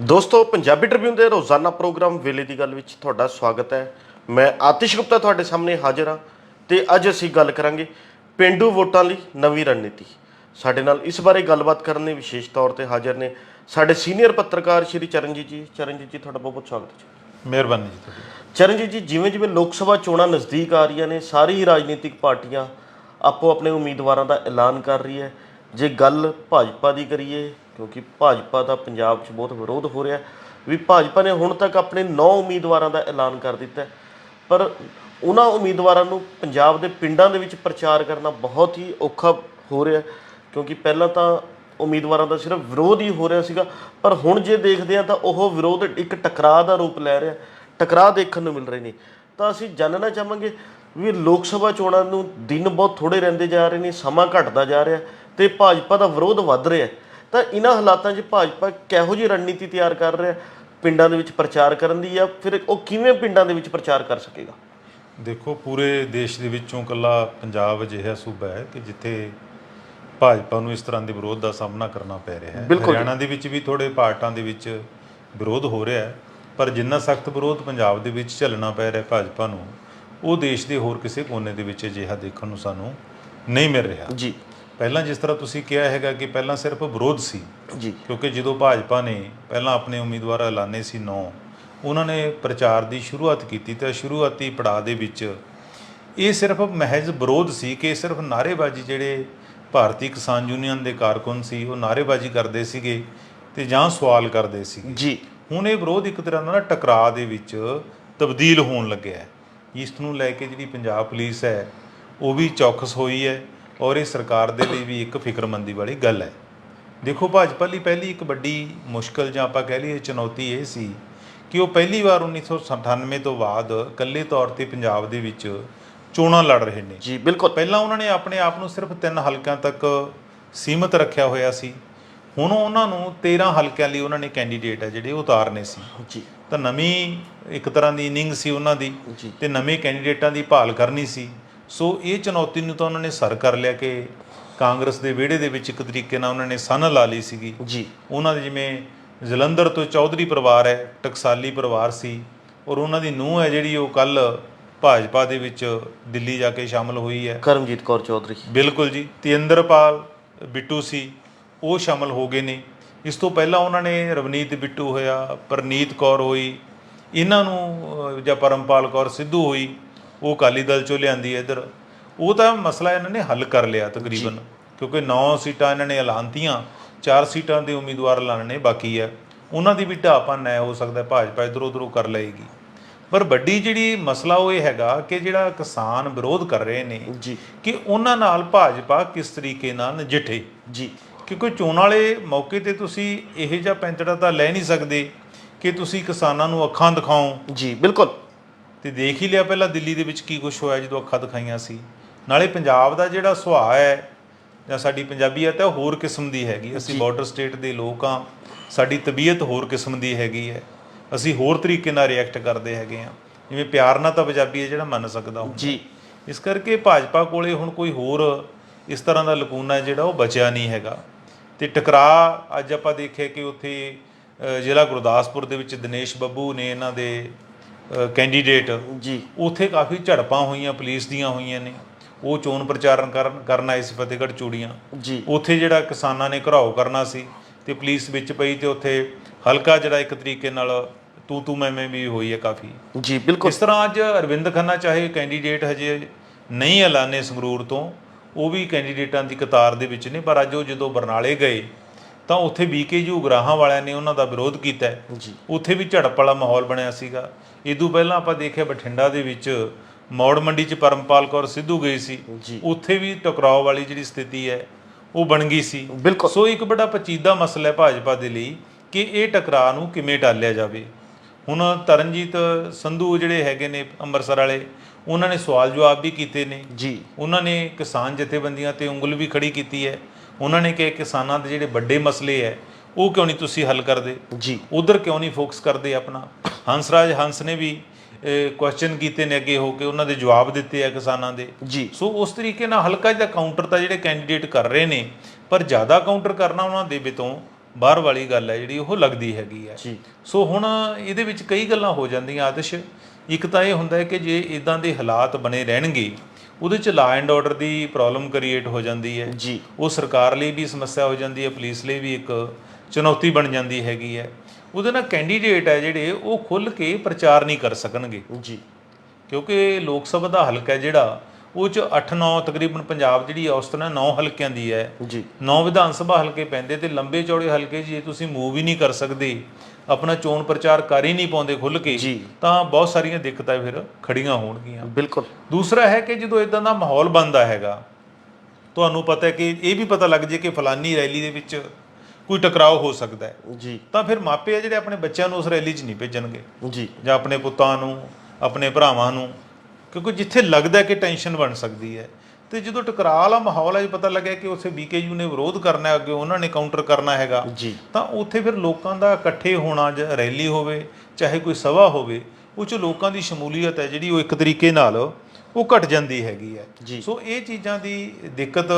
ਦੋਸਤੋ ਪੰਜਾਬੀ ਟ੍ਰਿਬਿਊਨ ਦੇ ਰੋਜ਼ਾਨਾ ਪ੍ਰੋਗਰਾਮ ਵੇਲੇ ਦੀ ਗੱਲ ਵਿੱਚ ਤੁਹਾਡਾ ਸਵਾਗਤ ਹੈ। ਮੈਂ ਆਤਿਸ਼ ਗੁਪਤਾ ਤੁਹਾਡੇ ਸਾਹਮਣੇ ਹਾਜ਼ਰ ਹਾਂ ਤੇ ਅੱਜ ਅਸੀਂ ਗੱਲ ਕਰਾਂਗੇ ਪਿੰਡੂ ਵੋਟਾਂ ਲਈ ਨਵੀਂ ਰਣਨੀਤੀ। ਸਾਡੇ ਨਾਲ ਇਸ ਬਾਰੇ ਗੱਲਬਾਤ ਕਰਨ ਲਈ ਵਿਸ਼ੇਸ਼ ਤੌਰ ਤੇ ਹਾਜ਼ਰ ਨੇ ਸਾਡੇ ਸੀਨੀਅਰ ਪੱਤਰਕਾਰ ਸ਼੍ਰੀ ਚਰਨਜੀਤ ਜੀ। ਚਰਨਜੀਤ ਜੀ ਤੁਹਾਡਾ ਬਹੁਤ ਬਹੁਤ ਸਵਾਗਤ ਹੈ ਮਿਹਰਬਾਨੀ ਜੀ ਤੁਹਾਡੀ। ਚਰਨਜੀਤ ਜੀ ਜਿਵੇਂ ਜਿਵੇਂ ਲੋਕ ਸਭਾ ਚੋਣਾਂ ਨਜ਼ਦੀਕ ਆ ਰਹੀਆਂ ਨੇ ਸਾਰੀ ਰਾਜਨੀਤਿਕ ਪਾਰਟੀਆਂ ਆਪੋ ਆਪਣੇ ਉਮੀਦਵਾਰਾਂ ਦਾ ਐਲਾਨ ਕਰ ਰਹੀ ਹੈ। ਜੇ ਗੱਲ ਭਾਜਪਾ ਦੀ ਕਰੀਏ ਕਿਉਂਕਿ ਭਾਜਪਾ ਦਾ ਪੰਜਾਬ 'ਚ ਬਹੁਤ ਵਿਰੋਧ ਹੋ ਰਿਹਾ ਵੀ ਭਾਜਪਾ ਨੇ ਹੁਣ ਤੱਕ ਆਪਣੇ 9 ਉਮੀਦਵਾਰਾਂ ਦਾ ਐਲਾਨ ਕਰ ਦਿੱਤਾ ਪਰ ਉਹਨਾਂ ਉਮੀਦਵਾਰਾਂ ਨੂੰ ਪੰਜਾਬ ਦੇ ਪਿੰਡਾਂ ਦੇ ਵਿੱਚ ਪ੍ਰਚਾਰ ਕਰਨਾ ਬਹੁਤ ਹੀ ਔਖਾ ਹੋ ਰਿਹਾ ਕਿਉਂਕਿ ਪਹਿਲਾਂ ਤਾਂ ਉਮੀਦਵਾਰਾਂ ਦਾ ਸਿਰਫ ਵਿਰੋਧ ਹੀ ਹੋ ਰਿਹਾ ਸੀਗਾ। ਪਰ ਹੁਣ ਜੇ ਦੇਖਦੇ ਆ ਤਾਂ ਉਹ ਵਿਰੋਧ ਇੱਕ ਟਕਰਾਅ ਦਾ ਰੂਪ ਲੈ ਰਿਹਾ ਟਕਰਾਅ ਦੇਖਣ ਨੂੰ ਮਿਲ ਰਹੇ ਨੇ। ਤਾਂ ਅਸੀਂ ਜਾਣਨਾ ਚਾਹਾਂਗੇ ਵੀ ਲੋਕ ਸਭਾ ਚੋਣਾਂ ਨੂੰ ਦਿਨ ਬਹੁਤ ਥੋੜੇ ਰਹਿੰਦੇ ਜਾ ਰਹੇ ਨੇ, ਸਮਾਂ ਘਟਦਾ ਜਾ ਰਿਹਾ ਤੇ ਭਾਜਪਾ ਦਾ ਵਿਰੋਧ ਵੱਧ ਰਿਹਾ ਤਾਂ ਇਹਨਾਂ ਹਾਲਾਤਾਂ 'ਚ ਭਾਜਪਾ ਕਿਹੋ ਜਿਹੀ ਰਣਨੀਤੀ ਤਿਆਰ ਕਰ ਰਿਹਾ? ਪਿੰਡਾਂ ਦੇ ਵਿੱਚ ਪ੍ਰਚਾਰ ਕਰਨ ਦੀ ਜਾਂ ਫਿਰ ਉਹ ਕਿਵੇਂ ਪਿੰਡਾਂ ਦੇ ਵਿੱਚ ਪ੍ਰਚਾਰ ਕਰ ਸਕੇਗਾ? ਦੇਖੋ ਪੂਰੇ ਦੇਸ਼ ਦੇ ਵਿੱਚੋਂ ਕੱਲਾ ਪੰਜਾਬ ਅਜਿਹਾ ਸੂਬਾ ਹੈ ਕਿ ਜਿੱਥੇ ਭਾਜਪਾ ਨੂੰ ਇਸ ਤਰ੍ਹਾਂ ਦੇ ਵਿਰੋਧ ਦਾ ਸਾਹਮਣਾ ਕਰਨਾ ਪੈ ਰਿਹਾ ਹੈ। ਹਰਿਆਣਾ ਦੇ ਵਿੱਚ ਵੀ ਥੋੜੇ ਪਾਰਟਾਂ ਦੇ ਵਿੱਚ ਵਿਰੋਧ ਹੋ ਰਿਹਾ ਹੈ ਪਰ ਜਿੰਨਾ ਸਖਤ ਵਿਰੋਧ ਪੰਜਾਬ ਦੇ ਵਿੱਚ ਚੱਲਣਾ ਪੈ ਰਿਹਾ ਭਾਜਪਾ ਨੂੰ ਉਹ ਦੇਸ਼ ਦੇ ਹੋਰ ਕਿਸੇ ਕੋਨੇ ਦੇ ਵਿੱਚ ਅਜਿਹਾ ਦੇਖਣ ਨੂੰ ਸਾਨੂੰ ਨਹੀਂ ਮਿਲ ਰਿਹਾ। ਜੀ। ਪਹਿਲਾਂ ਜਿਸ ਤਰ੍ਹਾਂ ਤੁਸੀਂ ਕਿਹਾ ਹੈਗਾ ਕਿ ਪਹਿਲਾਂ ਸਿਰਫ ਵਿਰੋਧ ਸੀ ਜੀ। ਕਿਉਂਕਿ ਜਦੋਂ ਭਾਜਪਾ ਨੇ ਪਹਿਲਾਂ ਆਪਣੇ ਉਮੀਦਵਾਰ ਐਲਾਨੇ ਸੀ ਨੌ ਉਹਨਾਂ ਨੇ ਪ੍ਰਚਾਰ ਦੀ ਸ਼ੁਰੂਆਤ ਕੀਤੀ ਤਾਂ ਸ਼ੁਰੂਆਤੀ ਪੜਾਅ ਦੇ ਵਿੱਚ ਇਹ ਸਿਰਫ ਮਹਿਜ਼ ਵਿਰੋਧ ਸੀ ਕਿ ਸਿਰਫ ਨਾਅਰੇਬਾਜ਼ੀ ਜਿਹੜੇ ਭਾਰਤੀ ਕਿਸਾਨ ਯੂਨੀਅਨ ਦੇ ਕਾਰਕੁਨ ਸੀ ਉਹ ਨਾਅਰੇਬਾਜ਼ੀ ਕਰਦੇ ਸੀਗੇ ਤੇ ਜਾਂ ਸਵਾਲ ਕਰਦੇ ਸੀਗੇ ਜੀ। ਹੁਣ ਇਹ ਵਿਰੋਧ ਇੱਕ ਤਰ੍ਹਾਂ ਦਾ ਨਾ ਟਕਰਾਅ ਦੇ ਵਿੱਚ ਤਬਦੀਲ ਹੋਣ ਲੱਗਿਆ ਇਸ ਨੂੰ ਲੈ ਕੇ ਜਿਹੜੀ ਪੰਜਾਬ ਪੁਲਿਸ ਹੈ ਉਹ ਵੀ ਚੌਕਸ ਹੋਈ ਹੈ। ਔਰ ਇਹ ਸਰਕਾਰ ਦੇ ਲਈ ਵੀ ਇੱਕ ਫਿਕਰਮੰਦੀ ਵਾਲੀ ਗੱਲ ਹੈ। ਦੇਖੋ ਭਾਜਪਾ ਲਈ ਪਹਿਲੀ ਇੱਕ ਵੱਡੀ ਮੁਸ਼ਕਲ ਜਾਂ ਆਪਾਂ ਕਹਿ ਲਈਏ ਚੁਣੌਤੀ ਇਹ ਸੀ ਕਿ ਉਹ ਪਹਿਲੀ ਵਾਰ 1998 ਤੋਂ ਬਾਅਦ ਇਕੱਲੇ ਤੌਰ ਤੇ ਪੰਜਾਬ ਦੇ ਵਿੱਚ ਚੋਣਾਂ ਲੜ ਰਹੇ ਨੇ। ਜੀ ਬਿਲਕੁਲ। ਪਹਿਲਾਂ ਉਹਨਾਂ ਨੇ ਆਪਣੇ ਆਪ ਨੂੰ ਸਿਰਫ ਤਿੰਨ ਹਲਕਿਆਂ ਤੱਕ ਸੀਮਤ ਰੱਖਿਆ ਹੋਇਆ ਸੀ। ਹੁਣ ਉਹਨਾਂ ਨੂੰ 13 ਹਲਕਿਆਂ ਲਈ ਉਹਨਾਂ ਨੇ ਕੈਂਡੀਡੇਟ ਹੈ ਜਿਹੜੇ ਉਤਾਰਨੇ ਸੀ। ਜੀ। ਤਾਂ ਨਵੀਂ ਇੱਕ ਤਰ੍ਹਾਂ ਦੀ ਇਨਿੰਗ ਸੀ ਉਹਨਾਂ ਦੀ ਤੇ ਨਵੇਂ ਕੈਂਡੀਡੇਟਾਂ ਦੀ ਭਾਲ ਕਰਨੀ ਸੀ। ਸੋ ਇਹ ਚੁਣੌਤੀ ਨੂੰ ਤਾਂ ਉਹਨਾਂ ਨੇ ਸਰ ਕਰ ਲਿਆ ਕਿ ਕਾਂਗਰਸ ਦੇ ਵਿਹੜੇ ਦੇ ਵਿੱਚ ਇੱਕ ਤਰੀਕੇ ਨਾਲ ਉਹਨਾਂ ਨੇ ਸੰਨ ਲਾ ਲਈ ਸੀਗੀ। ਜੀ। ਉਹਨਾਂ ਦੇ ਜਿਵੇਂ ਜਲੰਧਰ ਤੋਂ ਚੌਧਰੀ ਪਰਿਵਾਰ ਹੈ ਟਕਸਾਲੀ ਪਰਿਵਾਰ ਸੀ ਔਰ ਉਹਨਾਂ ਦੀ ਨੂੰਹ ਹੈ ਜਿਹੜੀ ਉਹ ਕੱਲ ਭਾਜਪਾ ਦੇ ਵਿੱਚ ਦਿੱਲੀ ਜਾ ਕੇ ਸ਼ਾਮਲ ਹੋਈ ਹੈ। ਕਰਮਜੀਤ ਕੌਰ ਚੌਧਰੀ। ਬਿਲਕੁਲ ਜੀ। ਤੇਂਦਰਪਾਲ ਬਿੱਟੂ ਸੀ ਉਹ ਸ਼ਾਮਲ ਹੋ ਗਏ ਨੇ। ਇਸ ਤੋਂ ਪਹਿਲਾਂ ਉਹਨਾਂ ਨੇ ਰਵਨੀਤ ਬਿੱਟੂ ਹੋਇਆ ਪ੍ਰਨੀਤ ਕੌਰ ਹੋਈ ਇਹਨਾਂ ਨੂੰ ਜਾਂ ਪਰਮਪਾਲ ਕੌਰ ਸਿੱਧੂ ਹੋਈ। ਉਹ ਅਕਾਲੀ ਦਲ ਚੋਂ ਲਿਆਂਦੀ ਹੈ ਇੱਧਰ। ਉਹ ਤਾਂ ਮਸਲਾ ਇਹਨਾਂ ਨੇ ਹੱਲ ਕਰ ਲਿਆ ਤਕਰੀਬਨ ਕਿਉਂਕਿ 9 ਸੀਟਾਂ ਇਹਨਾਂ ਨੇ ਐਲਾਨਤੀਆਂ 4 ਸੀਟਾਂ ਦੇ ਉਮੀਦਵਾਰ ਐਲਾਨਣੇ ਬਾਕੀ ਹੈ। ਉਹਨਾਂ ਦੀ ਵੀ ਢਾਪਨ ਹੈ ਹੋ ਸਕਦਾ ਭਾਜਪਾ ਇਧਰੋਂ ਉਧਰੋਂ ਕਰ ਲਏਗੀ। ਪਰ ਵੱਡੀ ਜਿਹੜੀ ਮਸਲਾ ਉਹ ਇਹ ਹੈਗਾ ਕਿ ਜਿਹੜਾ ਕਿਸਾਨ ਵਿਰੋਧ ਕਰ ਰਹੇ ਨੇ ਜੀ। ਕਿ ਉਹਨਾਂ ਨਾਲ ਭਾਜਪਾ ਕਿਸ ਤਰੀਕੇ ਨਾਲ ਨਜਿੱਠੇ। ਜੀ। ਕਿਉਂਕਿ ਚੋਣ ਵਾਲੇ ਮੌਕੇ ਤੇ ਤੁਸੀਂ ਇਹੋ ਜਿਹਾ ਪੈਂਤੜਾ ਤਾਂ ਲੈ ਨਹੀਂ ਸਕਦੇ ਕਿ ਤੁਸੀਂ ਕਿਸਾਨਾਂ ਨੂੰ ਅੱਖਾਂ ਦਿਖਾਓ। ਜੀ ਬਿਲਕੁਲ। ਤੇ ਦੇਖ ਹੀ ਲਿਆ ਪਹਿਲਾਂ ਦਿੱਲੀ ਦੇ ਵਿੱਚ ਕੀ ਕੁਝ ਹੋਇਆ ਜਦੋਂ ਅੱਖਾਂ ਦਿਖਾਈਆਂ ਸੀ। ਨਾਲੇ ਪੰਜਾਬ ਦਾ ਜਿਹੜਾ ਸੁਭਾਅ ਹੈ ਜਾਂ ਸਾਡੀ ਪੰਜਾਬੀਅਤ ਹੈ ਉਹ ਹੋਰ ਕਿਸਮ ਦੀ ਹੈਗੀ। ਅਸੀਂ ਬਾਰਡਰ ਸਟੇਟ ਦੇ ਲੋਕ ਹਾਂ ਸਾਡੀ ਤਬੀਅਤ ਹੋਰ ਕਿਸਮ ਦੀ ਹੈਗੀ ਹੈ। ਅਸੀਂ ਹੋਰ ਤਰੀਕੇ ਨਾਲ ਰਿਐਕਟ ਕਰਦੇ ਹੈਗੇ ਆ ਜਿਵੇਂ ਪਿਆਰ ਨਾਲ ਤਾਂ ਪੰਜਾਬੀ ਹੈ ਜਿਹੜਾ ਮੰਨ ਸਕਦਾ ਹੁੰਦਾ ਜੀ। ਇਸ ਕਰਕੇ ਭਾਜਪਾ ਕੋਲੇ ਹੁਣ ਕੋਈ ਹੋਰ ਇਸ ਤਰ੍ਹਾਂ ਦਾ ਲਕੂਨਾ ਹੈ ਜਿਹੜਾ ਉਹ ਬਚਿਆ ਨਹੀਂ ਹੈਗਾ। ਤੇ ਟਕਰਾ ਅੱਜ ਆਪਾਂ ਦੇਖਿਆ ਕਿ ਉੱਥੇ ਜ਼ਿਲ੍ਹਾ ਗੁਰਦਾਸਪੁਰ ਦੇ ਵਿੱਚ ਦਿਨੇਸ਼ ਬੱਬੂ ਨੇ ਇਹਨਾਂ ਦੇ ਕੈਂਡੀਡੇਟ। ਜੀ। ਉੱਥੇ ਕਾਫੀ ਝੜਪਾਂ ਹੋਈਆਂ ਪੁਲਿਸ ਦੀਆਂ ਹੋਈਆਂ ਨੇ। ਉਹ ਚੋਣ ਪ੍ਰਚਾਰਨ ਕਰਨ ਕਰਨ ਆਏ ਸੀ ਫਤਿਹਗੜ੍ਹ ਚੂੜੀਆਂ। ਜੀ। ਉੱਥੇ ਜਿਹੜਾ ਕਿਸਾਨਾਂ ਨੇ ਘਰਾਓ ਕਰਨਾ ਸੀ ਤੇ ਪੁਲਿਸ ਵਿੱਚ ਪਈ ਤੇ ਉੱਥੇ ਹਲਕਾ ਜਿਹੜਾ ਇੱਕ ਤਰੀਕੇ ਨਾਲ ਤੂ ਤੂ ਮੈਂ ਮੈਂ ਵੀ ਹੋਈ ਹੈ ਕਾਫੀ। ਜੀ ਬਿਲਕੁਲ। ਇਸ ਤਰ੍ਹਾਂ ਅੱਜ ਅਰਵਿੰਦ ਖੰਨਾ ਚਾਹੇ ਕੈਂਡੀਡੇਟ ਹਜੇ ਨਹੀਂ ਐਲਾਨੇ ਸੰਗਰੂਰ ਤੋਂ ਉਹ ਵੀ ਕੈਂਡੀਡੇਟਾਂ ਦੀ ਕਤਾਰ ਦੇ ਵਿੱਚ ਨੇ ਪਰ ਅੱਜ ਉਹ ਜਦੋਂ ਬਰਨਾਲੇ ਗਏ ਤਾਂ ਉੱਥੇ ਬੀਕੇਯੂ ਗਰਾਹਾਂ ਵਾਲਿਆਂ ਨੇ ਉਹਨਾਂ ਦਾ ਵਿਰੋਧ ਕੀਤਾ। ਜੀ। ਉੱਥੇ ਵੀ ਝੜਪ ਵਾਲਾ ਮਾਹੌਲ ਬਣਿਆ ਸੀਗਾ। ਇਦੋਂ ਪਹਿਲਾਂ ਆਪਾਂ ਦੇਖਿਆ ਬਠਿੰਡਾ ਦੇ ਵਿੱਚ ਮੌੜ ਮੰਡੀ 'ਚ ਪਰਮਪਾਲ ਕੌਰ ਸਿੱਧੂ ਗਈ ਸੀ। ਉੱਥੇ ਵੀ ਟਕਰਾਅ ਵਾਲੀ ਜਿਹੜੀ ਸਥਿਤੀ ਹੈ ਉਹ ਬਣ ਗਈ ਸੀ। ਸੋ ਇੱਕ ਬੜਾ ਪਚੀਦਾ ਮਸਲਾ ਹੈ ਭਾਜਪਾ ਦੇ ਲਈ ਕਿ ਇਹ ਟਕਰਾਅ ਨੂੰ ਕਿਵੇਂ ਟਾਲਿਆ ਜਾਵੇ। ਹੁਣ ਤਰਨਜੀਤ ਸੰਧੂ ਜਿਹੜੇ ਹੈਗੇ ਨੇ ਅੰਮ੍ਰਿਤਸਰ ਵਾਲੇ ਉਹਨਾਂ ਨੇ ਸਵਾਲ ਜਵਾਬ ਵੀ ਕੀਤੇ ਨੇ। ਜੀ। ਉਹਨਾਂ ਨੇ ਕਿਸਾਨ ਜਥੇਬੰਦੀਆਂ ਤੇ ਉਂਗਲ ਵੀ ਖੜੀ ਕੀਤੀ ਹੈ। ਉਹਨਾਂ ਨੇ ਕਿ ਕਿਸਾਨਾਂ ਦੇ ਜਿਹੜੇ ਵੱਡੇ ਮਸਲੇ ਹੈ ਉਹ ਕਿਉਂ ਨਹੀਂ ਤੁਸੀਂ ਹੱਲ ਕਰਦੇ? ਜੀ। ਉਧਰ ਕਿਉਂ ਨਹੀਂ ਫੋਕਸ ਕਰਦੇ ਆਪਣਾ? ਹੰਸਰਾਜ ਹੰਸ ਨੇ ਵੀ ਕੁਐਸਚਨ ਕੀਤੇ ਨੇ ਅੱਗੇ ਹੋ ਕੇ ਉਹਨਾਂ ਦੇ ਜਵਾਬ ਦਿੱਤੇ ਆ ਕਿਸਾਨਾਂ ਦੇ। ਜੀ। ਸੋ ਉਸ ਤਰੀਕੇ ਨਾਲ ਹਲਕਾ ਜਿਹਾ ਕਾਊਂਟਰ ਤਾਂ ਜਿਹੜੇ ਕੈਂਡੀਡੇਟ ਕਰ ਰਹੇ ਨੇ ਪਰ ਜ਼ਿਆਦਾ ਕਾਊਂਟਰ ਕਰਨਾ ਉਹਨਾਂ ਦੇ ਵਿੱਚੋਂ ਬਾਹਰ ਵਾਲੀ ਗੱਲ ਹੈ ਜਿਹੜੀ ਉਹ ਲੱਗਦੀ ਹੈਗੀ ਹੈ। ਜੀ। ਸੋ ਹੁਣ ਇਹਦੇ ਵਿੱਚ ਕਈ ਗੱਲਾਂ ਹੋ ਜਾਂਦੀਆਂ ਆਦਿਸ਼। ਇੱਕ ਤਾਂ ਇਹ ਹੁੰਦਾ ਹੈ ਕਿ ਜੇ ਇਦਾਂ ਦੇ ਹਾਲਾਤ ਬਣੇ ਰਹਿਣਗੇ ਉਹਦੇ ਚ ਲਾ ਐਂਡ ਆਰਡਰ ਦੀ ਪ੍ਰੋਬਲਮ ਕ੍ਰੀਏਟ ਹੋ ਜਾਂਦੀ ਹੈ। ਜੀ। ਉਹ ਸਰਕਾਰ ਲਈ ਵੀ ਸਮੱਸਿਆ ਹੋ ਜਾਂਦੀ ਹੈ ਪੁਲਿਸ ਲਈ ਵੀ ਇੱਕ ਚੁਣੌਤੀ ਬਣ ਜਾਂਦੀ ਹੈਗੀ ਹੈ। ਉਹਦੇ ਨਾਲ ਕੈਂਡੀਡੇਟ ਹੈ ਜਿਹੜੇ ਉਹ ਖੁੱਲ ਕੇ ਪ੍ਰਚਾਰ ਨਹੀਂ ਕਰ ਸਕਣਗੇ। ਜੀ। ਕਿਉਂਕਿ ਲੋਕ ਸਭਾ ਦਾ ਹਲਕਾ ਜਿਹੜਾ ਉਹ ਚ 8-9 ਤਕਰੀਬਨ ਪੰਜਾਬ ਜਿਹੜੀ ਔਸਤਨ ਹੈ 9 ਹਲਕਿਆਂ ਦੀ ਹੈ। ਜੀ। 9 ਵਿਧਾਨ ਸਭਾ ਹਲਕੇ ਪੈਂਦੇ ਤੇ ਲੰਬੇ ਚੌੜੇ ਹਲਕੇ ਜੇ ਤੁਸੀਂ ਮੂਵ ਹੀ ਨਹੀਂ ਕਰ ਸਕਦੇ। ਆਪਣਾ ਚੋਣ ਪ੍ਰਚਾਰ ਕਰ ਹੀ ਨਹੀਂ ਪਾਉਂਦੇ ਖੁੱਲ ਕੇ। ਤਾਂ ਬਹੁਤ ਸਾਰੀਆਂ ਦਿੱਕਤਾਂ ਫਿਰ ਖੜੀਆਂ ਹੋਣਗੀਆਂ। ਬਿਲਕੁਲ। ਦੂਸਰਾ ਹੈ ਕਿ ਜਦੋਂ ਇਦਾਂ ਦਾ ਮਾਹੌਲ ਬਣਦਾ ਹੈਗਾ ਤੁਹਾਨੂੰ ਪਤਾ ਹੈ ਕਿ ਇਹ ਵੀ ਪਤਾ ਲੱਗ ਜੇ ਕਿ ਫਲਾਨੀ ਰੈਲੀ ਦੇ ਵਿੱਚ ਕੋਈ ਟਕਰਾਓ ਹੋ ਸਕਦਾ ਹੈ। ਜੀ। ਤਾਂ ਫਿਰ ਮਾਪੇ ਆ ਜਿਹੜੇ ਆਪਣੇ ਬੱਚਿਆਂ ਨੂੰ ਉਸ ਰੈਲੀ 'ਚ ਨਹੀਂ ਭੇਜਣਗੇ। ਜੀ। ਜਾਂ ਆਪਣੇ ਪੁੱਤਾਂ ਨੂੰ ਆਪਣੇ ਭਰਾਵਾਂ ਨੂੰ ਕਿਉਂਕਿ ਜਿੱਥੇ ਲੱਗਦਾ ਹੈ ਕਿ ਟੈਨਸ਼ਨ ਬਣ ਸਕਦੀ ਹੈ ਤੇ ਜਦੋਂ ਟਕਰਾਅ ਵਾਲਾ ਮਾਹੌਲ ਹੈ ਪਤਾ ਲੱਗਿਆ ਕਿ ਉੱਥੇ ਬੀਕੇਯੂ ਨੇ ਵਿਰੋਧ ਕਰਨਾ ਹੈ ਅੱਗੇ ਉਹਨਾਂ ਨੇ ਕਾਊਂਟਰ ਕਰਨਾ ਹੈਗਾ ਜੀ ਤਾਂ ਉੱਥੇ ਫਿਰ ਲੋਕਾਂ ਦਾ ਇਕੱਠੇ ਹੋਣਾ ਜਾਂ ਰੈਲੀ ਹੋਵੇ ਚਾਹੇ ਕੋਈ ਸਭਾ ਹੋਵੇ ਉਹ ਚ ਲੋਕਾਂ ਦੀ ਸ਼ਮੂਲੀਅਤ ਹੈ ਜਿਹੜੀ ਉਹ ਇੱਕ ਤਰੀਕੇ ਨਾਲ ਉਹ ਘਟ ਜਾਂਦੀ ਹੈਗੀ ਹੈ ਜੀ। ਸੋ ਇਹ ਚੀਜ਼ਾਂ ਦੀ ਦਿੱਕਤ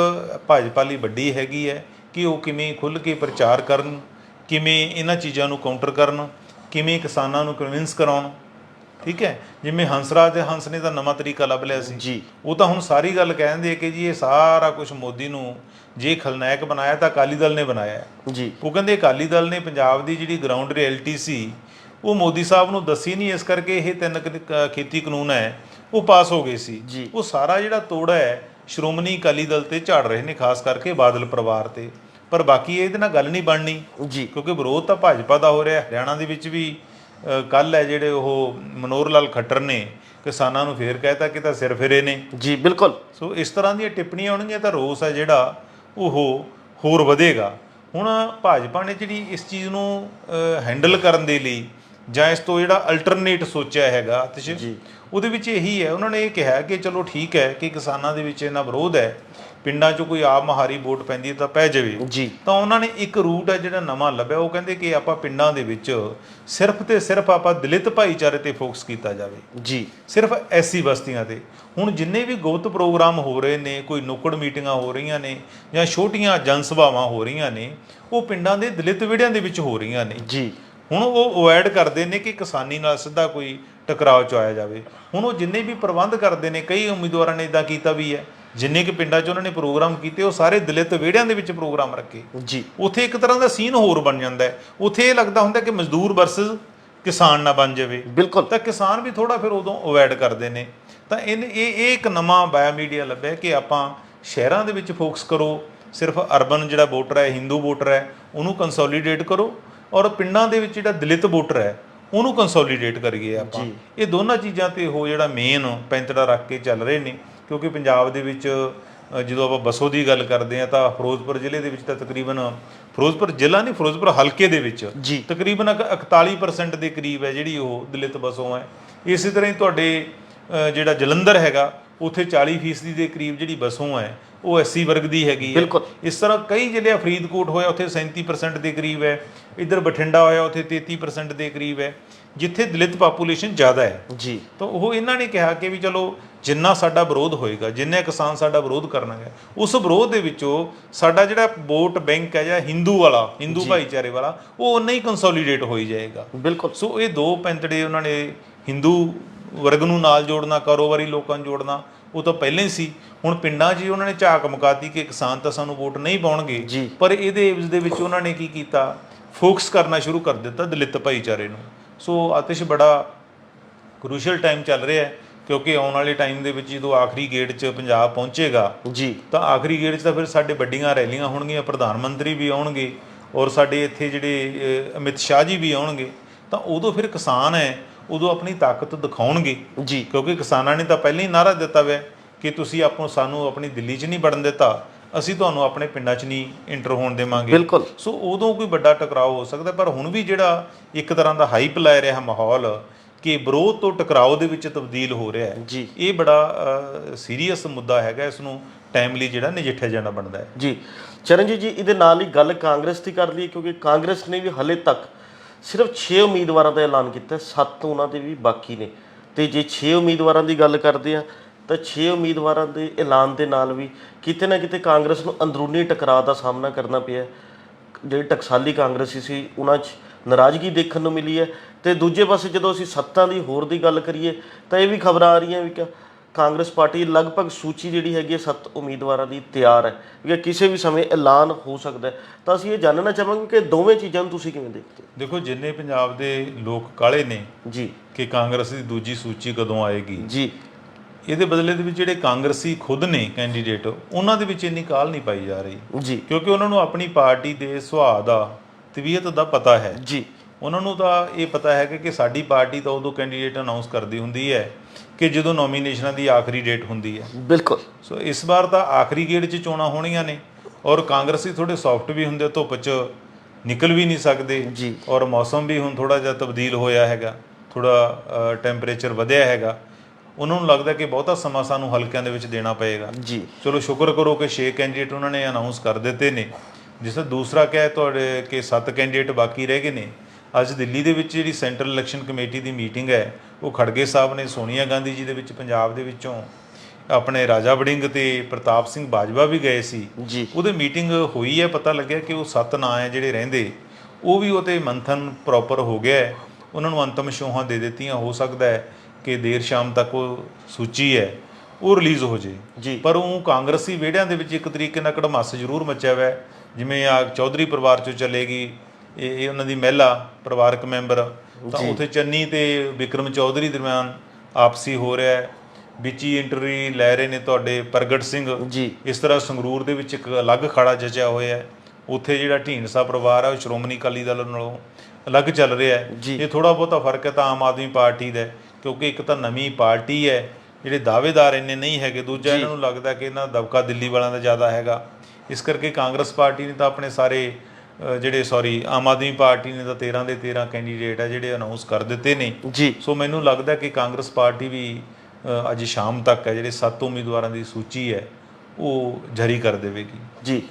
ਭਾਜਪਾ ਲਈ ਵੱਡੀ ਹੈਗੀ ਹੈ ਕਿ ਉਹ ਕਿਵੇਂ ਖੁੱਲ ਕੇ ਪ੍ਰਚਾਰ ਕਰਨ ਕਿਵੇਂ ਇਹਨਾਂ ਚੀਜ਼ਾਂ ਨੂੰ ਕਾਊਂਟਰ ਕਰਨ ਕਿਵੇਂ ਕਿਸਾਨਾਂ ਨੂੰ ਕਨਵਿੰਸ ਕਰਾਉਣ ਠੀਕ ਹੈ? ਜਿਵੇਂ ਹੰਸਰਾਜ ਦੇ ਹੰਸ ਨੇ ਤਾਂ ਨਵਾਂ ਤਰੀਕਾ ਲੱਭ ਲਿਆ ਸੀ। ਜੀ। ਉਹ ਤਾਂ ਹੁਣ ਸਾਰੀ ਗੱਲ ਕਹਿੰਦੇ ਕਿ ਜੀ ਇਹ ਸਾਰਾ ਕੁਝ ਮੋਦੀ ਨੂੰ ਜੇ ਖਲਨਾਇਕ ਬਣਾਇਆ ਤਾਂ ਅਕਾਲੀ ਦਲ ਨੇ ਬਣਾਇਆ। ਹੈ ਜੀ। ਉਹ ਕਹਿੰਦੇ ਅਕਾਲੀ ਦਲ ਨੇ ਪੰਜਾਬ ਦੀ ਜਿਹੜੀ ਗਰਾਊਂਡ ਰਿਐਲਿਟੀ ਸੀ ਉਹ ਮੋਦੀ ਸਾਹਿਬ ਨੂੰ ਦੱਸੀ ਨਹੀਂ ਇਸ ਕਰਕੇ ਇਹ ਤਿੰਨ ਖੇਤੀ ਕਾਨੂੰਨ ਹੈ ਉਹ ਪਾਸ ਹੋ ਗਏ ਸੀ। ਜੀ। ਉਹ ਸਾਰਾ ਜਿਹੜਾ ਤੋੜਾ ਹੈ ਸ਼੍ਰੋਮਣੀ ਅਕਾਲੀ ਦਲ ਤੇ ਝਾੜ ਰਹੇ ਨੇ ਖਾਸ ਕਰਕੇ ਬਾਦਲ ਪਰਿਵਾਰ ਤੇ। ਪਰ ਬਾਕੀ ਇਹਦੇ ਨਾਲ ਗੱਲ ਨਹੀਂ ਬਣਨੀ। ਜੀ। ਕਿਉਂਕਿ ਵਿਰੋਧ ਤਾਂ ਭਾਜਪਾ ਦਾ ਹੋ ਰਿਹਾ ਹਰਿਆਣਾ ਦੇ ਵਿੱਚ ਵੀ ਕੱਲ ਹੈ ਜਿਹੜੇ ਉਹ ਮਨੋਹਰ ਲਾਲ ਖੱਟਰ ਨੇ ਕਿਸਾਨਾਂ ਨੂੰ ਫੇਰ ਕਹਿਤਾ ਕਿ ਤਾਂ ਸਿਰ ਫਿਰੇ ਨੇ। ਜੀ ਬਿਲਕੁਲ। ਸੋ ਇਸ ਤਰ੍ਹਾਂ ਦੀਆਂ ਟਿੱਪਣੀਆਂ ਹੋਣਗੀਆਂ ਤਾਂ ਰੋਸ ਹੈ ਜਿਹੜਾ ਉਹ ਹੋਰ ਵਧੇਗਾ। ਹੁਣ ਭਾਜਪਾ ਨੇ ਜਿਹੜੀ ਇਸ ਚੀਜ਼ ਨੂੰ ਹੈਂਡਲ ਕਰਨ ਦੇ ਲਈ ਜਾਂ ਇਸ ਤੋਂ ਜਿਹੜਾ ਅਲਟਰਨੇਟ ਸੋਚਿਆ ਹੈਗਾ ਅਤਿਸ਼ ਜੀ। ਉਹਦੇ ਵਿੱਚ ਇਹੀ ਹੈ। ਉਹਨਾਂ ਨੇ ਇਹ ਕਿਹਾ ਕਿ ਚਲੋ ਠੀਕ ਹੈ ਕਿ ਕਿਸਾਨਾਂ ਦੇ ਵਿੱਚ ਇਹਨਾਂ ਵਿਰੋਧ ਹੈ। ਪਿੰਡਾਂ 'ਚ ਕੋਈ ਆਪ ਮਹਾਰੀ ਵੋਟ ਪੈਂਦੀ ਤਾਂ ਪੈ ਜਾਵੇ। ਜੀ। ਤਾਂ ਉਹਨਾਂ ਨੇ ਇੱਕ ਰੂਟ ਹੈ ਜਿਹੜਾ ਨਵਾਂ ਲੱਭਿਆ। ਉਹ ਕਹਿੰਦੇ ਕਿ ਆਪਾਂ ਪਿੰਡਾਂ ਦੇ ਵਿੱਚ ਸਿਰਫ ਤੇ ਸਿਰਫ ਆਪਾਂ ਦਲਿਤ ਭਾਈਚਾਰੇ ਤੇ ਫੋਕਸ ਕੀਤਾ ਜਾਵੇ। ਜੀ। ਸਿਰਫ ਐਸੀ ਬਸਤੀਆਂ ਤੇ। ਹੁਣ ਜਿੰਨੇ ਵੀ ਗੁਪਤ ਪ੍ਰੋਗਰਾਮ ਹੋ ਰਹੇ ਨੇ ਕੋਈ ਨੁੱਕੜ ਮੀਟਿੰਗਾਂ ਹੋ ਰਹੀਆਂ ਨੇ ਜਾਂ ਛੋਟੀਆਂ ਜਨ ਸਭਾਵਾਂ ਹੋ ਰਹੀਆਂ ਨੇ ਉਹ ਪਿੰਡਾਂ ਦੇ ਦਲਿਤ ਵਿੜਿਆਂ ਦੇ ਵਿੱਚ ਹੋ ਰਹੀਆਂ ਨੇ। ਜੀ। ਹੁਣ ਉਹ ਅਵੋਇਡ ਕਰਦੇ ਨੇ ਕਿ ਕਿਸਾਨੀ ਨਾਲ ਸਿੱਧਾ ਕੋਈ ਟਕਰਾਅ ਚ ਆਇਆ ਜਾਵੇ। ਹੁਣ ਉਹ ਜਿੰਨੇ ਵੀ ਪ੍ਰਬੰਧ ਕਰਦੇ ਨੇ ਕਈ ਉਮੀਦਵਾਰਾਂ ਨੇ ਇਦਾਂ ਕੀਤਾ ਵੀ ਹੈ। ਜਿੰਨੇ ਕਿ ਪਿੰਡਾਂ 'ਚ ਉਹਨਾਂ ਨੇ ਪ੍ਰੋਗਰਾਮ ਕੀਤੇ ਉਹ ਸਾਰੇ ਦਲਿਤ ਵਿੜਿਆਂ ਦੇ ਵਿੱਚ ਪ੍ਰੋਗਰਾਮ ਰੱਖੇ। ਜੀ। ਉੱਥੇ ਇੱਕ ਤਰ੍ਹਾਂ ਦਾ ਸੀਨ ਹੋਰ ਬਣ ਜਾਂਦਾ ਹੈ। ਉੱਥੇ ਇਹ ਲੱਗਦਾ ਹੁੰਦਾ ਕਿ ਮਜ਼ਦੂਰ ਵਰਸਸ ਕਿਸਾਨ ਨਾ ਬਣ ਜਾਵੇ। ਬਿਲਕੁਲ। ਤਾਂ ਕਿਸਾਨ ਵੀ ਥੋੜਾ ਫਿਰ ਉਦੋਂ ਅਵੋਇਡ ਕਰਦੇ ਨੇ। ਤਾਂ ਇਹ ਇਹ ਇਹ ਇੱਕ ਨਵਾਂ ਬਾਇਓ ਮੀਡੀਆ ਲੱਭਿਆ ਕਿ ਆਪਾਂ ਸ਼ਹਿਰਾਂ ਦੇ ਵਿੱਚ ਫੋਕਸ ਕਰੋ। ਸਿਰਫ ਅਰਬਨ ਜਿਹੜਾ ਵੋਟਰ ਹੈ ਹਿੰਦੂ ਵੋਟਰ ਹੈ ਉਹਨੂੰ ਕੰਸੋਲੀਡੇਟ ਕਰੋ। ਔਰ ਪਿੰਡਾਂ ਦੇ ਵਿੱਚ ਜਿਹੜਾ ਦਲਿਤ ਵੋਟਰ ਹੈ ਉਹਨੂੰ ਕੰਸੋਲੀਡੇਟ ਕਰੀਏ ਆਪਾਂ। ਇਹ ਦੋਨਾਂ ਚੀਜ਼ਾਂ ਤੇ ਉਹ ਜਿਹੜਾ ਮੇਨ ਪੈਂਤੜਾ ਰੱਖ ਕੇ ਚੱਲ ਰਹੇ ਨੇ। ਕਿਉਂਕਿ ਪੰਜਾਬ ਦੇ ਵਿੱਚ ਜਦੋਂ ਆਪਾਂ ਬਸੋ ਦੀ ਗੱਲ ਕਰਦੇ ਆ ਤਾਂ ਫਿਰੋਜ਼ਪੁਰ ਜ਼ਿਲ੍ਹੇ ਦੇ ਵਿੱਚ ਤਾਂ ਤਕਰੀਬਨ ਫਿਰੋਜ਼ਪੁਰ ਜ਼ਿਲ੍ਹਾ ਨਹੀਂ ਫਿਰੋਜ਼ਪੁਰ ਹਲਕੇ ਦੇ ਵਿੱਚ ਜੀ। ਤਕਰੀਬਨ ਇੱਕ 41% ਦੇ ਕਰੀਬ ਹੈ ਜਿਹੜੀ ਉਹ ਦਲਿਤ ਬਸੋਂ ਹੈ। ਇਸੇ ਤਰ੍ਹਾਂ ਹੀ ਤੁਹਾਡੇ ਜਿਹੜਾ ਜਲੰਧਰ ਹੈਗਾ ਉੱਥੇ 40% ਦੇ ਕਰੀਬ ਜਿਹੜੀ ਬਸੋਂ ਹੈ ਉਹ ਐਸਸੀ ਵਰਗ ਦੀ ਹੈਗੀ ਹੈ। ਬਿਲਕੁਲ। ਇਸ ਤਰ੍ਹਾਂ ਕਈ ਜ਼ਿਲ੍ਹੇ ਫਰੀਦਕੋਟ ਹੋਇਆ ਉੱਥੇ 37% ਦੇ ਕਰੀਬ ਹੈ। ਇੱਧਰ ਬਠਿੰਡਾ ਹੋਇਆ ਉੱਥੇ 33% ਦੇ ਕਰੀਬ ਹੈ। ਜਿੱਥੇ ਦਲਿਤ ਪਾਪੂਲੇਸ਼ਨ ਜ਼ਿਆਦਾ ਹੈ। ਜੀ। ਤਾਂ ਉਹ ਇਹਨਾਂ ਨੇ ਕਿਹਾ ਕਿ ਵੀ ਚਲੋ ਜਿੰਨਾ ਸਾਡਾ ਵਿਰੋਧ ਹੋਏਗਾ ਜਿੰਨੇ ਕਿਸਾਨ ਸਾਡਾ ਵਿਰੋਧ ਕਰਨਗੇ ਉਸ ਵਿਰੋਧ ਦੇ ਵਿੱਚੋਂ ਸਾਡਾ ਜਿਹੜਾ ਵੋਟ ਬੈਂਕ ਹੈ ਜਾਂ ਹਿੰਦੂ ਵਾਲਾ ਹਿੰਦੂ ਭਾਈਚਾਰੇ ਵਾਲਾ ਉਹ ਉਨਾ ਹੀ ਕੰਸੋਲੀਡੇਟ ਹੋਈ ਜਾਏਗਾ। ਬਿਲਕੁਲ। ਸੋ ਇਹ ਦੋ ਪੈਂਤੜੇ ਉਹਨਾਂ ਨੇ ਹਿੰਦੂ ਵਰਗ ਨੂੰ ਨਾਲ ਜੋੜਨਾ ਕਾਰੋਬਾਰੀ ਲੋਕਾਂ ਨੂੰ ਜੋੜਨਾ ਉਹ ਤਾਂ ਪਹਿਲਾਂ ਹੀ ਸੀ। ਹੁਣ ਪਿੰਡਾਂ 'ਚ ਹੀ ਉਹਨਾਂ ਨੇ ਝਾਕ ਮੁਕਾਤੀ ਕਿ ਕਿਸਾਨ ਤਾਂ ਸਾਨੂੰ ਵੋਟ ਨਹੀਂ ਪਾਉਣਗੇ। ਪਰ ਇਹਦੇ ਇਵਜ਼ ਦੇ ਵਿੱਚ ਉਹਨਾਂ ਨੇ ਕੀ ਕੀਤਾ? ਫੋਕਸ ਕਰਨਾ ਸ਼ੁਰੂ ਕਰ ਦਿੱਤਾ ਦਲਿਤ ਭਾਈਚਾਰੇ ਨੂੰ। ਸੋ ਆਤਿਸ਼ ਬੜਾ ਕ੍ਰੂਸ਼ੀਅਲ ਟਾਈਮ ਚੱਲ ਰਿਹਾ ਹੈ ਕਿਉਂਕਿ ਆਉਣ ਵਾਲੇ ਟਾਈਮ ਦੇ ਵਿੱਚ ਜਦੋਂ ਆਖਰੀ ਗੇੜ 'ਚ ਪੰਜਾਬ ਪਹੁੰਚੇਗਾ ਜੀ। ਤਾਂ ਆਖਰੀ ਗੇੜ 'ਚ ਤਾਂ ਫਿਰ ਸਾਡੇ ਵੱਡੀਆਂ ਰੈਲੀਆਂ ਹੋਣਗੀਆਂ ਪ੍ਰਧਾਨ ਮੰਤਰੀ ਵੀ ਆਉਣਗੇ ਔਰ ਸਾਡੇ ਇੱਥੇ ਜਿਹੜੇ ਅਮਿਤ ਸ਼ਾਹ ਜੀ ਵੀ ਆਉਣਗੇ ਤਾਂ ਉਦੋਂ ਫਿਰ ਕਿਸਾਨ ਹੈ ਉਦੋਂ ਆਪਣੀ ਤਾਕਤ ਦਿਖਾਉਣਗੇ। ਜੀ। ਕਿਉਂਕਿ ਕਿਸਾਨਾਂ ਨੇ ਤਾਂ ਪਹਿਲਾਂ ਹੀ ਨਾਰਾ ਦਿੱਤਾ ਹੋਇਆ ਕਿ ਤੁਸੀਂ ਆਪੋ ਸਾਨੂੰ ਆਪਣੀ ਦਿੱਲੀ 'ਚ ਨਹੀਂ ਵੜਨ ਦਿੱਤਾ। ਅਸੀਂ ਤੁਹਾਨੂੰ ਆਪਣੇ ਪਿੰਡਾਂ 'ਚ ਨਹੀਂ ਇੰਟਰ ਹੋਣ ਦੇਵਾਂਗੇ। ਬਿਲਕੁਲ। ਸੋ ਉਦੋਂ ਕੋਈ ਵੱਡਾ ਟਕਰਾਅ ਹੋ ਸਕਦਾ ਪਰ ਹੁਣ ਵੀ ਜਿਹੜਾ ਇੱਕ ਤਰ੍ਹਾਂ ਦਾ ਹਾਈਪ ਲੈ ਰਿਹਾ ਮਾਹੌਲ ਕਿ ਵਿਰੋਧ ਤੋਂ ਟਕਰਾਓ ਦੇ ਵਿੱਚ ਤਬਦੀਲ ਹੋ ਰਿਹਾ ਹੈ ਜੀ। ਇਹ ਬੜਾ ਸੀਰੀਅਸ ਮੁੱਦਾ ਹੈਗਾ ਇਸ ਨੂੰ ਟਾਈਮਲੀ ਜਿਹੜਾ ਨਜਿੱਠਿਆ ਜਾਣਾ ਬਣਦਾ ਹੈ। ਜੀ। ਚਰਨਜੀਤ ਜੀ ਇਹਦੇ ਨਾਲ ਹੀ ਗੱਲ ਕਾਂਗਰਸ ਦੀ ਕਰ ਲਈ ਕਿਉਂਕਿ ਕਾਂਗਰਸ ਨੇ ਵੀ ਹਲੇ ਤੱਕ ਸਿਰਫ 6 ਉਮੀਦਵਾਰਾਂ ਦਾ ਐਲਾਨ ਕੀਤਾ 7 ਉਹਨਾਂ ਦੇ ਵੀ ਬਾਕੀ ਨੇ। ਤੇ ਜੇ 6 ਉਮੀਦਵਾਰਾਂ ਦੀ ਗੱਲ ਕਰਦੇ ਆ ਤਾਂ 6 ਉਮੀਦਵਾਰਾਂ ਦੇ ਐਲਾਨ ਦੇ ਨਾਲ ਵੀ ਕਿਤੇ ਨਾ ਕਿਤੇ ਕਾਂਗਰਸ ਨੂੰ ਅੰਦਰੂਨੀ ਟਕਰਾਅ ਦਾ ਸਾਹਮਣਾ ਕਰਨਾ ਪਿਆ। ਜਿਹੜੇ ਟਕਸਾਲੀ ਕਾਂਗਰਸੀ ਸੀ, ਉਹਨਾਂ 'ਚ ਨਾਰਾਜ਼ਗੀ ਦੇਖਣ ਨੂੰ ਮਿਲੀ ਹੈ। ਤੇ ਦੂਜੇ ਪਾਸੇ ਜਦੋਂ ਅਸੀਂ ਸੱਤਾਂ ਦੀ ਹੋਰ ਦੀ ਗੱਲ ਕਰੀਏ, ਤਾਂ ਇਹ ਵੀ ਖਬਰਾਂ ਆ ਰਹੀਆਂ ਵੀ ਕਿ ਕਾਂਗਰਸ ਪਾਰਟੀ ਲਗਭਗ ਸੂਚੀ ਜਿਹੜੀ ਹੈਗੀ ਹੈ ਸੱਤ ਉਮੀਦਵਾਰਾਂ ਦੀ ਤਿਆਰ ਹੈ ਕਿ ਕਿਸੇ ਵੀ ਸਮੇਂ ਐਲਾਨ ਹੋ ਸਕਦਾ ਹੈ। ਤਾਂ ਅਸੀਂ ਇਹ ਜਾਣਨਾ ਚਾਹਾਂਗੇ ਕਿ ਦੋਵੇਂ ਚੀਜ਼ਾਂ ਨੂੰ ਤੁਸੀਂ ਕਿਵੇਂ ਦੇਖਦੇ ਦੇਖੋ ਜਿੰਨੇ ਪੰਜਾਬ ਦੇ ਲੋਕ ਕਾਲੇ ਨੇ ਹੋ ਜੀ। ਕਿ ਕਾਂਗਰਸ ਦੀ ਦੂਜੀ ਸੂਚੀ ਕਦੋਂ ਆਏਗੀ ਜੀ। ਇਹਦੇ ਬਦਲੇ ਦੇ ਵਿੱਚ ਜਿਹੜੇ ਕਾਂਗਰਸੀ ਖੁਦ ਨੇ ਕੈਂਡੀਡੇਟ ਉਹਨਾਂ ਦੇ ਵਿੱਚ ਇੰਨੀ ਕਾਲ ਨਹੀਂ ਪਾਈ ਜਾ ਰਹੀ। ਜੀ। ਕਿਉਂਕਿ ਉਹਨਾਂ ਨੂੰ ਆਪਣੀ ਪਾਰਟੀ ਦੇ ਸੁਭਾਅ ਦਾ ਤਬੀਅਤ ਦਾ ਪਤਾ ਹੈ। ਜੀ। ਉਹਨਾਂ ਨੂੰ ਤਾਂ ਇਹ ਪਤਾ ਹੈ ਕਿ ਕਿ ਸਾਡੀ ਪਾਰਟੀ ਤਾਂ ਉਦੋਂ ਕੈਂਡੀਡੇਟ ਅਨਾਉਂਸ ਕਰਦੀ ਹੁੰਦੀ ਹੈ ਕਿ ਜਦੋਂ ਨੋਮੀਨੇਸ਼ਨਾਂ ਦੀ ਆਖਰੀ ਡੇਟ ਹੁੰਦੀ ਹੈ। ਬਿਲਕੁਲ। ਸੋ ਇਸ ਵਾਰ ਤਾਂ ਆਖਰੀ ਗੇੜ 'ਚ ਚੋਣਾਂ ਹੋਣੀਆਂ ਨੇ ਔਰ ਕਾਂਗਰਸੀ ਥੋੜੇ ਸੌਫਟ ਵੀ ਹੁੰਦੇ ਧੁੱਪ 'ਚ ਨਿਕਲ ਵੀ ਨਹੀਂ ਸਕਦੇ ਜੀ। ਔਰ ਮੌਸਮ ਵੀ ਹੁਣ ਥੋੜਾ ਜਿਹਾ ਤਬਦੀਲ ਹੋਇਆ ਹੈਗਾ ਥੋੜਾ ਟੈਂਪਰੇਚਰ ਵਧਿਆ ਹੈਗਾ। ਉਹਨਾਂ ਨੂੰ ਲੱਗਦਾ ਕਿ ਬਹੁਤਾ ਸਮਾਂ ਸਾਨੂੰ ਹਲਕਿਆਂ ਦੇ ਵਿੱਚ ਦੇਣਾ ਪਏਗਾ। ਜੀ। ਚਲੋ ਸ਼ੁਕਰ ਕਰੋ ਕਿ 6 ਕੈਂਡੀਡੇਟ ਉਹਨਾਂ ਨੇ ਅਨਾਉਂਸ ਕਰ ਦਿੱਤੇ ਨੇ। ਜਿਸ ਤਰ੍ਹਾਂ ਦੂਸਰਾ ਕਿਹਾ ਤੁਹਾਡੇ ਕਿ 7 ਕੈਂਡੀਡੇਟ ਬਾਕੀ ਰਹਿ ਗਏ ਨੇ। ਅੱਜ ਦਿੱਲੀ ਦੇ ਵਿੱਚ ਜਿਹੜੀ ਸੈਂਟਰਲ ਇਲੈਕਸ਼ਨ ਕਮੇਟੀ ਦੀ ਮੀਟਿੰਗ ਹੈ ਉਹ ਖੜਗੇ ਸਾਹਿਬ ਨੇ ਸੋਨੀਆ ਗਾਂਧੀ ਜੀ ਦੇ ਵਿੱਚ ਪੰਜਾਬ ਦੇ ਵਿੱਚੋਂ ਆਪਣੇ ਰਾਜਾ ਵੜਿੰਗ ਤੇ ਪ੍ਰਤਾਪ ਸਿੰਘ ਬਾਜਵਾ ਵੀ ਗਏ ਸੀ। ਉਹਦੇ ਮੀਟਿੰਗ ਹੋਈ ਹੈ ਪਤਾ ਲੱਗਿਆ ਕਿ ਉਹ ਸੱਤ ਨਾਂ ਹੈ ਜਿਹੜੇ ਰਹਿੰਦੇ। ਉਹ ਵੀ ਉਹ ਤੇ ਮੰਥਨ ਪ੍ਰੋਪਰ ਹੋ ਗਿਆ ਹੈ। ਉਹਨਾਂ ਨੂੰ ਅੰਤਮ ਸ਼ੋਹਾਂ ਦੇ ਦਿੱਤੀਆਂ। ਹੋ ਸਕਦਾ ਹੈ ਕਿ ਦੇਰ ਸ਼ਾਮ ਤੱਕ ਉਹ ਸੂਚੀ ਹੈ ਉਹ ਰਿਲੀਜ਼ ਹੋ ਜੇ। ਜੀ। ਪਰ ਉਹ ਕਾਂਗਰਸੀ ਵਿਹੜਿਆਂ ਦੇ ਵਿੱਚ ਇੱਕ ਤਰੀਕੇ ਨਾਲ ਕੜਮਾਸ ਜ਼ਰੂਰ ਮਚਿਆ ਹੋਇਆ ਹੈ। ਜਿਵੇਂ ਆ ਚੌਧਰੀ ਪਰਿਵਾਰ ਚੋਂ ਚੱਲੇਗੀ ਇਹ ਇਹ ਉਹਨਾਂ ਦੀ ਮਹਿਲਾ ਪਰਿਵਾਰਕ ਮੈਂਬਰ ਤਾਂ ਉਥੇ ਚੰਨੀ ਤੇ ਵਿਕਰਮ ਚੌਧਰੀ ਦਰਮਿਆਨ ਆਪਸੀ ਹੋ ਰਿਹਾ ਹੈ। ਵਿੱਚ ਹੀ ਇੰਟਰਵਿਊ ਲੈ ਰਹੇ ਨੇ ਤੁਹਾਡੇ ਪ੍ਰਗਟ ਸਿੰਘ। ਜੀ। ਇਸ ਤਰ੍ਹਾਂ ਸੰਗਰੂਰ ਦੇ ਵਿੱਚ ਇੱਕ ਅਲੱਗ ਖਾੜਾ ਜਚਿਆ ਹੋਇਆ ਹੈ। ਉੱਥੇ ਜਿਹੜਾ ਢੀਂਡਸਾ ਪਰਿਵਾਰ ਹੈ ਉਹ ਸ਼੍ਰੋਮਣੀ ਅਕਾਲੀ ਦਲ ਨਾਲੋਂ ਅਲੱਗ ਚੱਲ ਰਿਹਾ ਹੈ। ਇਹ ਥੋੜਾ ਬਹੁਤਾ ਫ਼ਰਕ ਹੈ ਤਾਂ ਆਮ ਆਦਮੀ ਪਾਰਟੀ ਦਾ ਕਿਉਂਕਿ ਇੱਕ ਤਾਂ ਨਵੀਂ ਪਾਰਟੀ ਹੈ ਜਿਹੜੇ ਦਾਅਵੇਦਾਰ ਇੰਨੇ ਨਹੀਂ ਹੈਗੇ ਦੂਜਾ ਇਹਨਾਂ ਨੂੰ ਲੱਗਦਾ ਕਿ ਇਹਨਾਂ ਦਾ ਦਬਕਾ ਦਿੱਲੀ ਵਾਲਿਆਂ ਦਾ ਜ਼ਿਆਦਾ ਹੈਗਾ। ਇਸ ਕਰਕੇ ਕਾਂਗਰਸ ਪਾਰਟੀ ਨੇ ਤਾਂ ਆਪਣੇ ਸਾਰੇ ਜਿਹੜੇ ਸੌਰੀ ਆਮ ਆਦਮੀ ਪਾਰਟੀ ਨੇ ਤਾਂ 13 ਦੇ 13 ਕੈਂਡੀਡੇਟ ਆ ਜਿਹੜੇ ਅਨਾਉਂਸ ਕਰ ਦਿੱਤੇ ਨੇ। ਜੀ। ਸੋ ਮੈਨੂੰ ਲੱਗਦਾ ਕਿ ਕਾਂਗਰਸ ਪਾਰਟੀ ਵੀ ਅੱਜ ਸ਼ਾਮ ਤੱਕ ਹੈ ਜਿਹੜੇ ਸੱਤ ਉਮੀਦਵਾਰਾਂ ਦੀ ਸੂਚੀ ਹੈ ਉਹ ਜਾਰੀ ਕਰ ਦੇਵੇਗੀ। ਜੀ।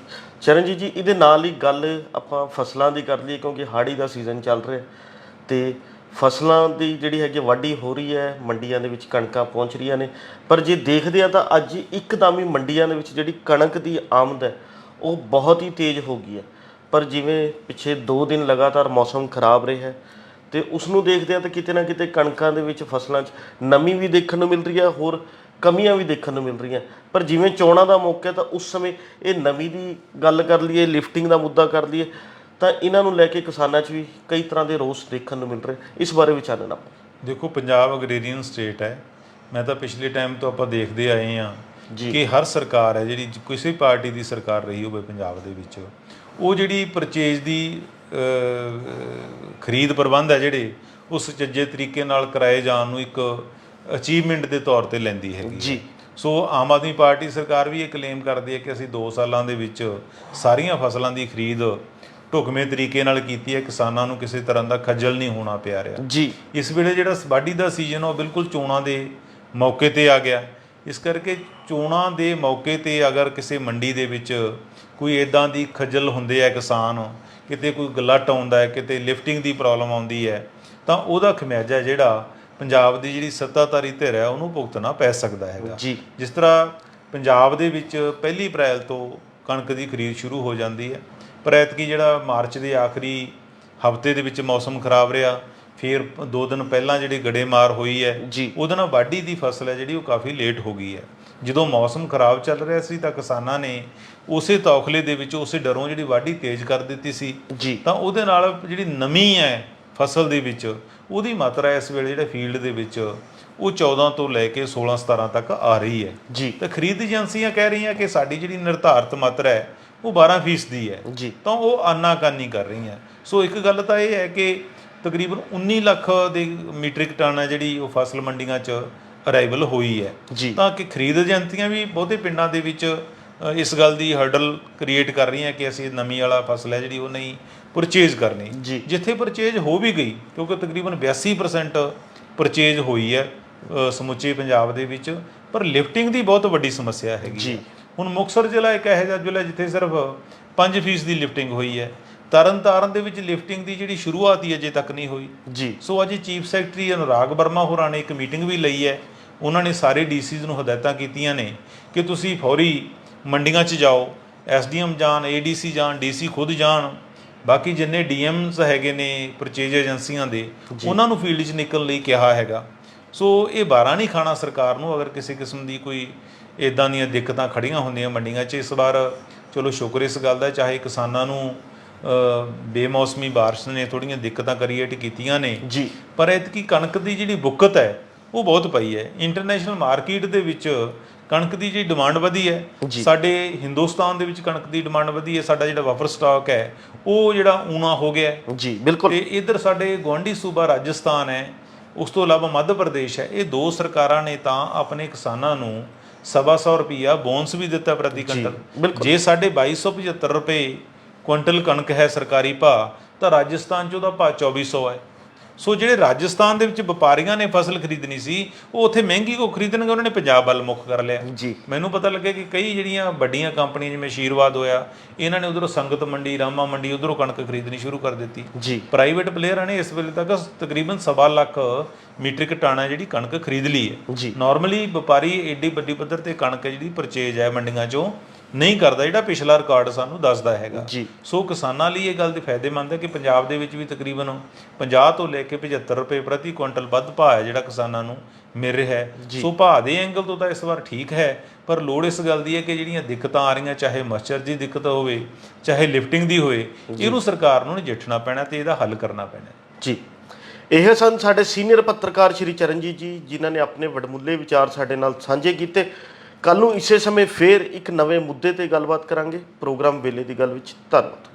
ਚਰਨਜੀਤ ਜੀ ਇਹਦੇ ਨਾਲ ਹੀ ਗੱਲ ਆਪਾਂ ਫਸਲਾਂ ਦੀ ਕਰ ਲਈਏ ਕਿਉਂਕਿ ਹਾੜੀ ਦਾ ਸੀਜ਼ਨ ਚੱਲ ਰਿਹਾ ਤੇ ਫਸਲਾਂ ਦੀ ਜਿਹੜੀ ਹੈਗੀ ਵਾਢੀ ਹੋ ਰਹੀ ਹੈ ਮੰਡੀਆਂ ਦੇ ਵਿੱਚ ਕਣਕਾਂ ਪਹੁੰਚ ਰਹੀਆਂ ਨੇ। ਪਰ ਜੇ ਦੇਖਦੇ ਆ ਤਾਂ ਅੱਜ ਇੱਕਦਮ ਹੀ ਮੰਡੀਆਂ ਦੇ ਵਿੱਚ ਜਿਹੜੀ ਕਣਕ ਦੀ ਆਮਦ ਹੈ ਉਹ ਬਹੁਤ ਹੀ ਤੇਜ਼ ਹੋ ਗਈ ਹੈ। ਪਰ ਜਿਵੇਂ ਪਿਛੇ 2 ਦਿਨ ਲਗਾਤਾਰ ਮੌਸਮ ਖਰਾਬ ਰਿਹਾ ਹੈ ਤੇ ਉਸ ਨੂੰ ਦੇਖਦੇ ਆ ਤਾਂ ਕਿਤੇ ਨਾ ਕਿਤੇ ਕਣਕਾਂ ਦੇ ਵਿੱਚ ਫਸਲਾਂ 'ਚ ਨਮੀ ਵੀ ਦੇਖਣ ਨੂੰ ਮਿਲ ਰਹੀ ਹੈ ਹੋਰ ਕਮੀਆਂ ਵੀ ਦੇਖਣ ਨੂੰ ਮਿਲ ਰਹੀਆਂ। ਪਰ ਜਿਵੇਂ ਚੋਣਾਂ ਦਾ ਮੌਕਾ ਹੈ ਤਾਂ ਉਸ ਸਮੇਂ ਇਹ ਨਮੀ ਦੀ ਗੱਲ ਕਰ ਲਈਏ ਲਿਫਟਿੰਗ ਦਾ ਮੁੱਦਾ ਕਰ ਲਈਏ ਤਾਂ ਇਹਨਾਂ ਨੂੰ ਲੈ ਕੇ ਕਿਸਾਨਾਂ 'ਚ ਵੀ ਕਈ ਤਰ੍ਹਾਂ ਦੇ ਰੋਸ ਦੇਖਣ ਨੂੰ ਮਿਲ ਰਹੇ ਇਸ ਬਾਰੇ ਵਿਚਾਰਨਾ ਦੇਖੋ ਪੰਜਾਬ ਅਗਰੇਰੀਅਨ ਸਟੇਟ ਹੈ। ਮੈਂ ਤਾਂ ਪਿਛਲੇ ਟਾਈਮ ਤੋਂ ਆਪਾਂ ਦੇਖਦੇ ਆਏ ਜੀ। ਕਿ ਹਰ ਸਰਕਾਰ ਹੈ ਜਿਹੜੀ ਕਿਸੇ ਪਾਰਟੀ ਦੀ ਸਰਕਾਰ ਰਹੀ ਹੋਵੇ ਪੰਜਾਬ ਦੇ ਵਿੱਚ ਉਹ ਜਿਹੜੀ ਪਰਚੇਜ ਦੀ ਖਰੀਦ ਪ੍ਰਬੰਧ ਹੈ ਜਿਹੜੇ ਉਸ ਸੁਚੱਜੇ ਤਰੀਕੇ ਨਾਲ ਕਰਾਏ ਜਾਣ ਨੂੰ ਇੱਕ ਅਚੀਵਮੈਂਟ ਦੇ ਤੌਰ ਤੇ ਲੈਂਦੀ ਹੈਗੀ। ਜੀ। ਸੋ ਆਮ ਆਦਮੀ ਪਾਰਟੀ ਸਰਕਾਰ ਵੀ ਇਹ ਕਲੇਮ ਕਰਦੀ ਹੈ ਕਿ ਅਸੀਂ 2 ਸਾਲਾਂ ਦੇ ਵਿੱਚ ਸਾਰੀਆਂ ਫਸਲਾਂ ਦੀ ਖਰੀਦ ਢੁਕਵੇਂ ਤਰੀਕੇ ਨਾਲ ਕੀਤੀ ਹੈ ਕਿਸਾਨਾਂ ਨੂੰ ਕਿਸੇ ਤਰ੍ਹਾਂ ਦਾ ਖੱਜਲ ਨਹੀਂ ਹੋਣਾ ਪਿਆ ਰਿਹਾ ਜੀ ਇਸ ਵੇਲੇ ਜਿਹੜਾ ਵਾਢੀ ਦਾ ਸੀਜ਼ਨ ਉਹ ਬਿਲਕੁਲ ਚੋਣਾਂ ਦੇ ਮੌਕੇ ਤੇ ਆ ਗਿਆ ਇਸ ਕਰਕੇ ਚੋਣਾਂ ਦੇ ਮੌਕੇ ਤੇ ਅਗਰ ਕਿਸੇ ਮੰਡੀ ਦੇ ਵਿੱਚ ਕੋਈ ਇਦਾਂ ਦੀ ਖੱਜਲ ਹੁੰਦੇ ਆ ਕਿਸਾਨ ਕਿਤੇ ਕੋਈ ਗਲਟ ਆਉਂਦਾ ਹੈ ਕਿਤੇ ਲਿਫਟਿੰਗ ਦੀ ਪ੍ਰੋਬਲਮ ਆਉਂਦੀ ਹੈ ਤਾਂ ਉਹਦਾ ਖਮਿਆਜਾ ਜਿਹੜਾ ਪੰਜਾਬ ਦੀ ਜਿਹੜੀ ਸੱਤਾਧਾਰੀ ਧਿਰ ਹੈ ਉਹਨੂੰ ਭੁਗਤਣਾ ਪੈ ਸਕਦਾ ਹੈਗਾ। ਜੀ। ਜਿਸ ਤਰ੍ਹਾਂ ਪੰਜਾਬ ਦੇ ਵਿੱਚ ਪਹਿਲੀ ਅਪ੍ਰੈਲ ਤੋਂ ਕਣਕ ਦੀ ਖਰੀਦ ਸ਼ੁਰੂ ਹੋ ਜਾਂਦੀ ਹੈ ਪਰ ਐਤਕੀ ਜਿਹੜਾ ਮਾਰਚ ਦੇ ਆਖਰੀ ਹਫ਼ਤੇ ਦੇ ਵਿੱਚ ਮੌਸਮ ਖਰਾਬ ਰਿਹਾ ਫਿਰ ਦੋ ਦਿਨ ਪਹਿਲਾਂ ਜਿਹੜੀ ਗੜੇਮਾਰ ਹੋਈ ਹੈ ਜੀ। ਉਹਦੇ ਨਾਲ ਵਾਢੀ ਦੀ ਫਸਲ ਹੈ ਜਿਹੜੀ ਉਹ ਕਾਫੀ ਲੇਟ ਹੋ ਗਈ ਹੈ। ਜਦੋਂ ਮੌਸਮ ਖਰਾਬ ਚੱਲ ਰਿਹਾ ਸੀ ਤਾਂ ਕਿਸਾਨਾਂ ਨੇ ਉਸੇ ਤੌਖਲੇ ਦੇ ਵਿੱਚ ਉਸੇ ਡਰੋਂ ਜਿਹੜੀ ਵਾਢੀ ਤੇਜ਼ ਕਰ ਦਿੱਤੀ ਸੀ ਜੀ। ਤਾਂ ਉਹਦੇ ਨਾਲ ਜਿਹੜੀ ਨਮੀ ਹੈ ਫਸਲ ਦੇ ਵਿੱਚ ਉਹਦੀ ਮਾਤਰਾ ਇਸ ਵੇਲੇ ਜਿਹੜੇ ਫੀਲਡ ਦੇ ਵਿੱਚ ਉਹ 14 ਤੋਂ ਲੈ ਕੇ 16 17 ਤੱਕ ਆ ਰਹੀ ਹੈ। ਜੀ। ਤਾਂ ਖਰੀਦ ਏਜੰਸੀਆਂ ਕਹਿ ਰਹੀਆਂ ਕਿ ਸਾਡੀ ਜਿਹੜੀ ਨਿਰਧਾਰਤ ਮਾਤਰਾ ਹੈ ਉਹ 12% ਦੀ ਹੈ। ਜੀ। ਤਾਂ ਉਹ ਆਨਾਕਾਨੀ ਕਰ ਰਹੀਆਂ। ਸੋ ਇੱਕ ਗੱਲ ਤਾਂ ਇਹ ਹੈ ਕਿ ਤਕਰੀਬਨ 19 ਲੱਖ ਦੇ ਮੀਟ੍ਰਿਕ ਟਨ ਹੈ ਜਿਹੜੀ ਉਹ ਫਸਲ ਮੰਡੀਆਂ 'ਚ ਅਰਾਈਵਲ ਹੋਈ ਹੈ। ਤਾਂ ਕਿ ਖਰੀਦ ਏਜੰਸੀਆਂ ਵੀ ਬਹੁਤੇ ਪਿੰਡਾਂ ਦੇ ਵਿੱਚ ਇਸ ਗੱਲ ਦੀ ਹਰਡਲ ਕ੍ਰੀਏਟ ਕਰ ਰਹੀਆਂ ਕਿ ਅਸੀਂ ਨਵੀਂ ਵਾਲਾ ਫਸਲ ਹੈ ਜਿਹੜੀ ਉਹ ਨਹੀਂ ਪਰਚੇਜ਼ ਕਰਨੀ। ਜਿੱਥੇ ਪਰਚੇਜ਼ ਹੋ ਵੀ ਗਈ ਕਿਉਂਕਿ ਤਕਰੀਬਨ 82% ਪਰਚੇਜ਼ ਹੋਈ ਹੈ ਸਮੁੱਚੇ ਪੰਜਾਬ ਦੇ ਵਿੱਚ ਪਰ ਲਿਫਟਿੰਗ ਦੀ ਬਹੁਤ ਵੱਡੀ ਸਮੱਸਿਆ ਹੈਗੀ ਜੀ। ਹੁਣ ਮੁਕਤਸਰ ਜ਼ਿਲ੍ਹਾ ਇੱਕ ਇਹੋ ਜਿਹਾ ਜ਼ਿਲ੍ਹਾ ਜਿੱਥੇ ਸਿਰਫ 5% ਦੀ ਲਿਫਟਿੰਗ ਹੋਈ ਹੈ। ਤਰਨਤਾਰਨ ਦੇ ਵਿੱਚ ਲਿਫਟਿੰਗ ਦੀ ਜਿਹੜੀ ਸ਼ੁਰੂਆਤ ਹੀ ਅਜੇ ਤੱਕ ਨਹੀਂ ਹੋਈ। ਜੀ। ਸੋ ਅੱਜ ਚੀਫ ਸੈਕਟਰੀ ਅਨੁਰਾਗ ਵਰਮਾ ਹੋਰਾਂ ਨੇ ਇੱਕ ਮੀਟਿੰਗ ਵੀ ਲਈ ਹੈ। ਉਹਨਾਂ ਨੇ ਸਾਰੇ ਡੀਸੀਜ਼ ਨੂੰ ਹਦਾਇਤਾਂ ਕੀਤੀਆਂ ਨੇ ਕਿ ਤੁਸੀਂ ਫੌਰੀ ਮੰਡੀਆਂ 'ਚ ਜਾਓ ਐਸਡੀਐਮ ਜਾਣ ਏਡੀਸੀ ਜਾਣ ਡੀਸੀ ਖੁਦ ਜਾਣ। ਬਾਕੀ ਜਿੰਨੇ ਡੀਐਮਸ ਹੈਗੇ ਨੇ ਪਰਚੇਜ ਏਜੰਸੀਆਂ ਦੇ ਉਹਨਾਂ ਨੂੰ ਫੀਲਡ 'ਚ ਨਿਕਲਣ ਲਈ ਕਿਹਾ ਹੈਗਾ। ਸੋ ਇਹ ਬਾਰਾ ਨਹੀਂ ਖਾਣਾ ਸਰਕਾਰ ਨੂੰ ਅਗਰ ਕਿਸੇ ਕਿਸਮ ਦੀ ਕੋਈ ਇਦਾਂ ਦੀਆਂ ਦਿੱਕਤਾਂ ਖੜੀਆਂ ਹੁੰਦੀਆਂ ਮੰਡੀਆਂ 'ਚ ਇਸ ਵਾਰ ਚਲੋ ਸ਼ੁਕਰ ਇਸ ਗੱਲ ਦਾ ਚਾਹੇ ਕਿਸਾਨਾਂ ਨੂੰ ਬੇਮੌਸਮੀ ਬਾਰਿਸ਼ ਨੇ ਥੋੜੀਆਂ ਦਿੱਕਤਾਂ ਕ੍ਰੀਏਟ ਕੀਤੀਆਂ ਨੇ ਜੀ। ਪਰ ਐਤਕੀ ਕਣਕ ਦੀ ਜਿਹੜੀ ਬੁੱਕਤ ਹੈ ਉਹ ਬਹੁਤ ਪਈ ਹੈ। ਇੰਟਰਨੈਸ਼ਨਲ ਮਾਰਕੀਟ ਦੇ ਵਿੱਚ ਕਣਕ ਦੀ ਜਿਹੜੀ ਡਿਮਾਂਡ ਵਧੀ ਹੈ ਸਾਡੇ ਹਿੰਦੁਸਤਾਨ ਦੇ ਵਿੱਚ ਕਣਕ ਦੀ ਡਿਮਾਂਡ ਵਧੀ ਹੈ ਸਾਡਾ ਜਿਹੜਾ ਬਫਰ ਸਟਾਕ ਹੈ ਉਹ ਜਿਹੜਾ ਊਣਾ ਹੋ ਗਿਆ। ਜੀ ਬਿਲਕੁਲ ਤੇ ਇਧਰ ਸਾਡੇ ਗੁਆਂਢੀ ਸੂਬਾ ਰਾਜਸਥਾਨ ਹੈ ਉਸ ਤੋਂ ਇਲਾਵਾ ਮੱਧ ਪ੍ਰਦੇਸ਼ ਹੈ ਇਹ ਦੋ ਸਰਕਾਰਾਂ ਨੇ ਤਾਂ ਆਪਣੇ ਕਿਸਾਨਾਂ ਨੂੰ ਸਵਾ ਸੌ ਰੁਪਈਆ ਬੋਨਸ ਵੀ ਦਿੱਤਾ ਪ੍ਰਤੀ ਕੁਇੰਟਲ। ਜੇ ਸਾਡੇ 2275 ਰੁਪਏ ਕੁਇੰਟਲ ਕਣਕ ਹੈ ਸਰਕਾਰੀ ਭਾਅ ਤਾਂ ਰਾਜਸਥਾਨ 'ਚ ਉਹਦਾ ਭਾਅ 2400 ਹੈ ਸੋ ਜਿਹੜੇ ਰਾਜਸਥਾਨ ਦੇ ਵਿੱਚ ਵਪਾਰੀਆਂ ਨੇ ਫਸਲ ਖਰੀਦਣੀ ਸੀ ਉਹ ਉੱਥੇ ਮਹਿੰਗੀ ਕੋ ਖਰੀਦਣਗੇ ਉਹਨਾਂ ਨੇ ਪੰਜਾਬ ਵੱਲ ਮੁੱਖ ਕਰ ਲਿਆ। ਜੀ। ਮੈਨੂੰ ਪਤਾ ਲੱਗਿਆ ਕਿ ਕਈ ਜਿਹੜੀਆਂ ਵੱਡੀਆਂ ਕੰਪਨੀਆਂ ਜਿਵੇਂ ਆਸ਼ੀਰਵਾਦ ਹੋਇਆ ਇਹਨਾਂ ਨੇ ਉਧਰੋਂ ਸੰਗਤ ਮੰਡੀ ਰਾਮਾ ਮੰਡੀ ਉਧਰੋਂ ਕਣਕ ਖਰੀਦਣੀ ਸ਼ੁਰੂ ਕਰ ਦਿੱਤੀ। ਜੀ। ਪ੍ਰਾਈਵੇਟ ਪਲੇਅਰਾਂ ਨੇ ਇਸ ਵੇਲੇ ਤੱਕ ਤਕਰੀਬਨ ਸਵਾ ਲੱਖ ਮੀਟ੍ਰਿਕ ਟਨ ਹੈ ਜਿਹੜੀ ਕਣਕ ਖਰੀਦ ਲਈ ਹੈ। ਜੀ। ਨਾਰਮਲੀ ਵਪਾਰੀ ਏਡੀ ਵੱਡੀ ਪੱਧਰ ਤੇ ਕਣਕ ਜਿਹੜੀ ਪਰਚੇਜ ਹੈ ਮੰਡੀਆਂ 'ਚੋਂ ਨਹੀਂ ਕਰਦਾ ਜਿਹੜਾ ਪਿਛਲਾ ਰਿਕਾਰਡ ਸਾਨੂੰ ਦੱਸਦਾ ਹੈਗਾ। ਜੀ। ਸੋ ਕਿਸਾਨਾਂ ਲਈ ਇਹ ਗੱਲ ਦੀ ਫਾਇਦੇਮੰਦ ਹੈ ਕਿ ਪੰਜਾਬ ਦੇ ਵਿੱਚ ਵੀ ਤਕਰੀਬਨ 50 ਤੋਂ ਲੈ ਕੇ 75 ਰੁਪਏ ਪ੍ਰਤੀ ਕੁਇੰਟਲ ਵੱਧ ਭਾਅ ਹੈ ਜਿਹੜਾ ਕਿਸਾਨਾਂ ਨੂੰ ਮਿਲ ਰਿਹਾ ਹੈ। ਸੋ ਭਾਅ ਦੇ ਐਂਗਲ ਤੋਂ ਤਾਂ ਇਸ ਵਾਰ ਠੀਕ ਹੈ ਪਰ ਲੋੜ ਇਸ ਗੱਲ ਦੀ ਹੈ ਕਿ ਜਿਹੜੀਆਂ ਦਿੱਕਤਾਂ ਆ ਰਹੀਆਂ ਚਾਹੇ ਮਸਚਰ ਦੀ ਦਿੱਕਤ ਹੋਵੇ ਚਾਹੇ ਲਿਫਟਿੰਗ ਦੀ ਹੋਵੇ ਇਹਨੂੰ ਸਰਕਾਰ ਨੂੰ ਨਜਿੱਠਣਾ ਪੈਣਾ ਤੇ ਇਹਦਾ ਹੱਲ ਕਰਨਾ ਪੈਣਾ ਜੀ। ਇਹ ਸਨ ਸਾਡੇ ਸੀਨੀਅਰ ਪੱਤਰਕਾਰ ਸ਼੍ਰੀ ਚਰਨਜੀਤ ਜੀ ਜਿਨ੍ਹਾਂ ਨੇ ਆਪਣੇ ਵਡਮੁੱਲੇ ਵਿਚਾਰ ਸਾਡੇ ਨਾਲ ਸਾਂਝੇ ਕੀਤੇ। ਕੱਲ ਨੂੰ ਇਸੇ ਸਮੇਂ ਫੇਰ ਇੱਕ ਨਵੇਂ ਮੁੱਦੇ ਤੇ ਗੱਲਬਾਤ ਕਰਾਂਗੇ ਪ੍ਰੋਗਰਾਮ ਵੇਲੇ ਦੀ ਗੱਲ ਵਿੱਚ ਧੰਨਵਾਦ।